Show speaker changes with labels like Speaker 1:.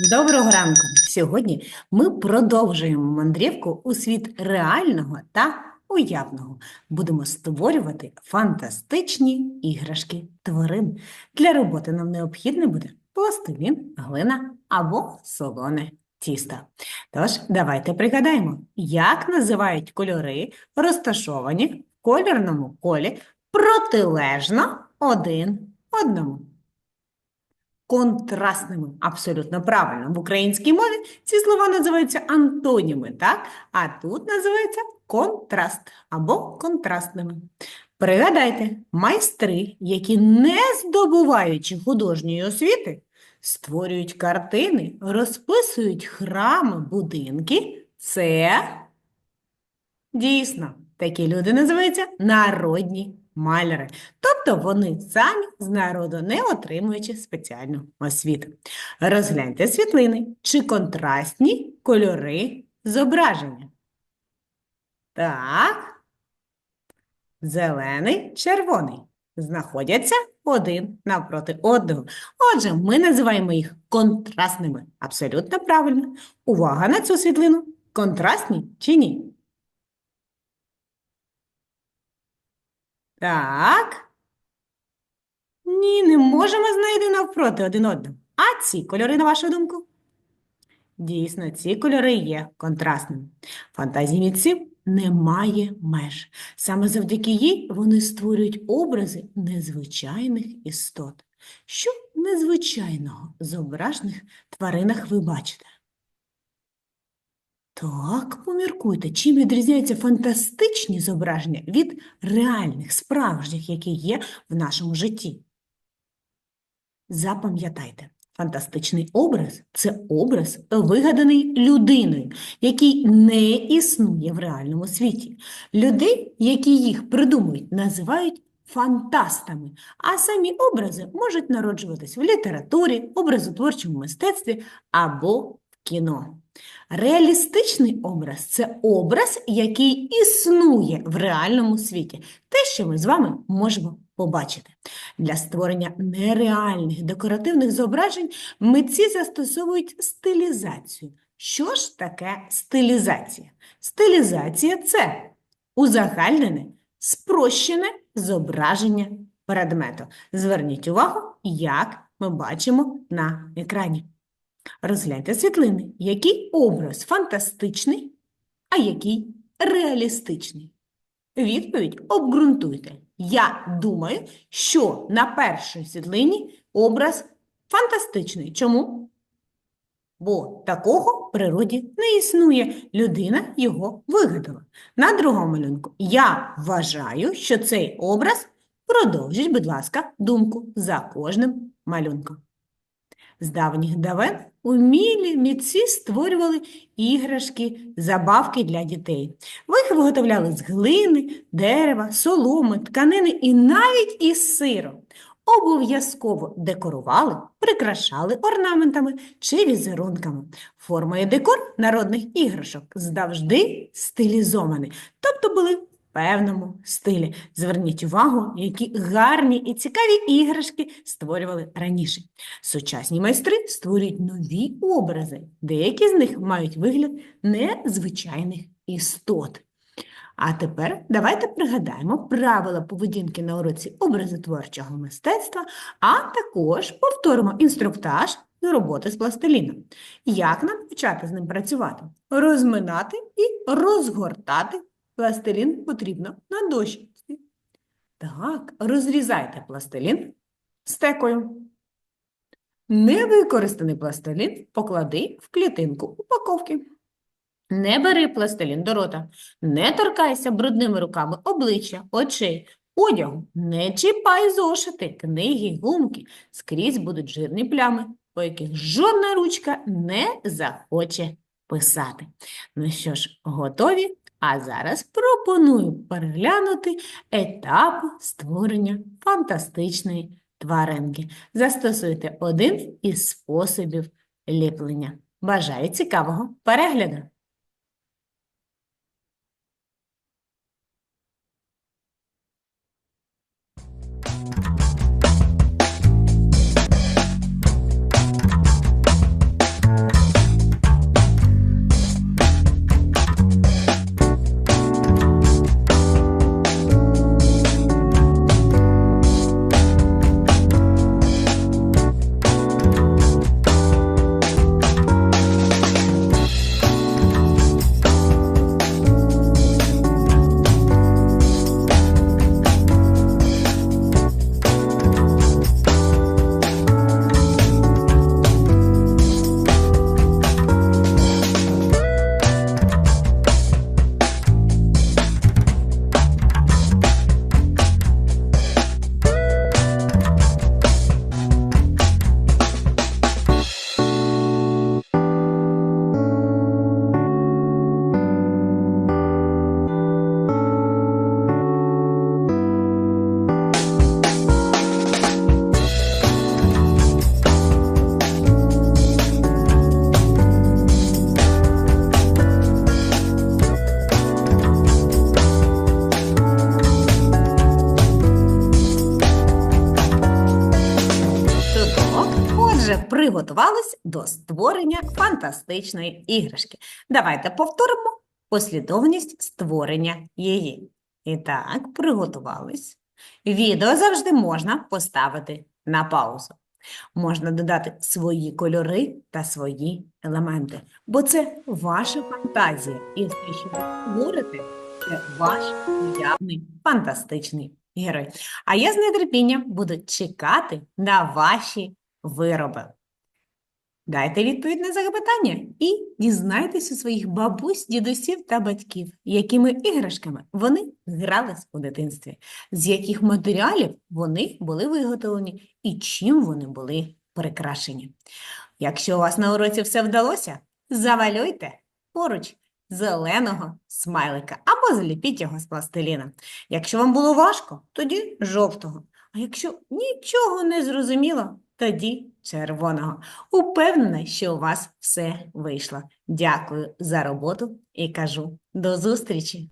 Speaker 1: Доброго ранку! Сьогодні ми продовжуємо мандрівку у світ реального та уявного. Будемо створювати фантастичні іграшки тварин. Для роботи нам необхідне буде пластилін, глина або солоне тісто. Тож, давайте пригадаємо, як називають кольори, розташовані в кольорному колі протилежно один одному контрастними. Абсолютно правильно. В українській мові ці слова називаються антоніми, так? А тут називається контраст або контрастними. Пригадайте, майстри, які не здобуваючи художньої освіти, створюють картини, розписують храми, будинки. Це дійсно такі люди називаються народні маляри. Тобто вони самі з народу, не отримуючи спеціальну освіту. Розгляньте світлини чи контрастні кольори зображення. Так, зелений, червоний знаходяться один навпроти одного. Отже, ми називаємо їх контрастними. Абсолютно правильно. Увага на цю світлину. Контрастні чи ні? Так. Ні, не можемо знайти навпроти один одного. А ці кольори, на вашу думку? Дійсно, ці кольори є контрастними. Фантазії митців немає меж. Саме завдяки їй вони створюють образи незвичайних істот. Що незвичайного зображених тваринах ви бачите? Так, поміркуйте, чим відрізняються фантастичні зображення від реальних, справжніх, які є в нашому житті. Запам'ятайте, фантастичний образ це образ, вигаданий людиною, який не існує в реальному світі. Людей, які їх придумують, називають фантастами, а самі образи можуть народжуватись в літературі, образотворчому мистецтві або кіно. Реалістичний образ це образ, який існує в реальному світі, те, що ми з вами можемо побачити. Для створення нереальних декоративних зображень митці застосовують стилізацію. Що ж таке стилізація? Стилізація це узагальнене, спрощене зображення предмету. Зверніть увагу, як ми бачимо на екрані. Розгляньте світлини, який образ фантастичний, а який реалістичний. Відповідь обґрунтуйте. Я думаю, що на першій світлині образ фантастичний. Чому? Бо такого в природі не існує. Людина його вигадала. На другому малюнку я вважаю, що цей образ продовжить, будь ласка, думку за кожним малюнком. З давніх давен умілі митці створювали іграшки, забавки для дітей. Ви їх виготовляли з глини, дерева, соломи, тканини і навіть із сиру. Обов'язково декорували, прикрашали орнаментами чи візерунками. Форма і декор народних іграшок завжди стилізовані, тобто були певному стилі. Зверніть увагу, які гарні і цікаві іграшки створювали раніше. Сучасні майстри створюють нові образи, деякі з них мають вигляд незвичайних істот. А тепер давайте пригадаємо правила поведінки на уроці образотворчого мистецтва, а також повторимо інструктаж до роботи з пластиліном. Як нам почати з ним працювати? Розминати і розгортати пластилін потрібно на дощці. Так, розрізайте пластилін стекою. Невикористаний пластилін поклади в клітинку упаковки. Не бери пластилін до рота, не торкайся брудними руками обличчя, очей, одягу, не чіпай зошити, книги, гумки. Скрізь будуть жирні плями, по яких жодна ручка не захоче писати. Ну що ж, готові? А зараз пропоную переглянути етап створення фантастичної тваринки. Застосуйте один із способів ліплення. Бажаю цікавого перегляду! Приготувались до створення фантастичної іграшки. Давайте повторимо послідовність створення її. І так, приготувались. Відео завжди можна поставити на паузу. Можна додати свої кольори та свої елементи, бо це ваша фантазія, і все, що ви створите, це ваш уявний фантастичний герой. А я з нетерпінням буду чекати на ваші вироби. Дайте відповідь на запитання і дізнайтесь у своїх бабусь, дідусів та батьків, якими іграшками вони грались у дитинстві, з яких матеріалів вони були виготовлені і чим вони були прикрашені. Якщо у вас на уроці все вдалося, завалюйте поруч зеленого смайлика або заліпіть його з пластиліна. Якщо вам було важко, тоді жовтого. А якщо нічого не зрозуміло, тоді червоного. Упевнена, що у вас все вийшло. Дякую за роботу і кажу до зустрічі!